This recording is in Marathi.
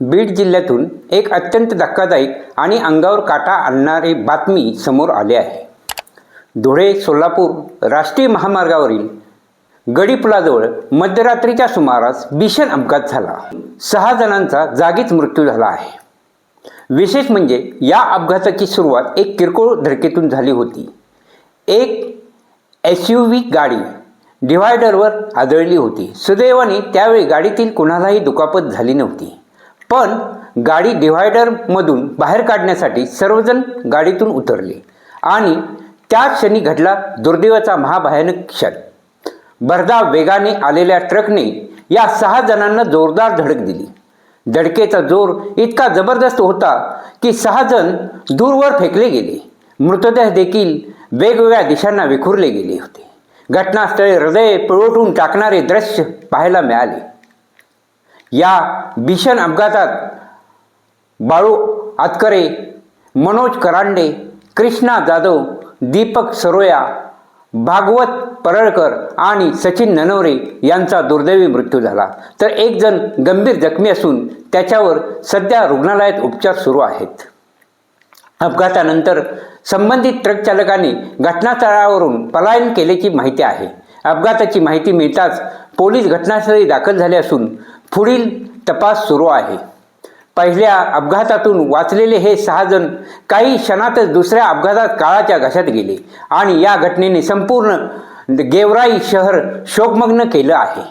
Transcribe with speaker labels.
Speaker 1: बीड जिल्ह्यातून एक अत्यंत धक्कादायक आणि अंगावर काटा आणणारी बातमी समोर आली आहे. धुळे सोलापूर राष्ट्रीय महामार्गावरील गडीपुलाजवळ मध्यरात्रीच्या सुमारास भीषण अपघात झाला. सहा जणांचा जागीच मृत्यू झाला आहे. विशेष म्हणजे या अपघाताची सुरुवात एक किरकोळ धडकेतून झाली होती. एक एस यू व्ही गाडी डिव्हायडरवर आदळली होती. सुदैवाने त्यावेळी गाडीतील कुणालाही दुखापत झाली नव्हती. पण गाडी डिव्हायडरमधून बाहेर काढण्यासाठी सर्वजण गाडीतून उतरले. आणि त्या क्षणी घडला दुर्दैवाचा महाभयानक क्षण. भरधाव वेगाने आलेल्या ट्रकने या सहा जणांना जोरदार धडक दिली. धडकेचा जोर इतका जबरदस्त होता की सहा जण दूरवर फेकले गेले. मृतदेह देखील वेगवेगळ्या दिशांना विखुरले गेले होते. घटनास्थळी हृदय पिळवटून टाकणारे दृश्य पाहायला मिळाले. या भीषण अपघातात बाळू आतकरे मनोज करांडे कृष्णा जाधव दीपक सरोया भागवत परळकर आणि सचिन ननवरे यांचा दुर्दैवी मृत्यू झाला. तर एक जण गंभीर जखमी असून त्याच्यावर सध्या रुग्णालयात उपचार सुरू आहेत. अपघातानंतर संबंधित ट्रक चालकाने घटनास्थळावरून पलायन केल्याची माहिती आहे. अपघाताची माहिती मिळताच पोलीस घटनास्थळी दाखल झाले असून पुढील तपास सुरू आहे. पहिल्या अपघातातून वाचलेले हे सहाजण काही क्षणातच दुसऱ्या अपघातात काळाच्या घशात गेले आणि या घटनेने संपूर्ण गेवराई शहर शोकमग्न केलं आहे.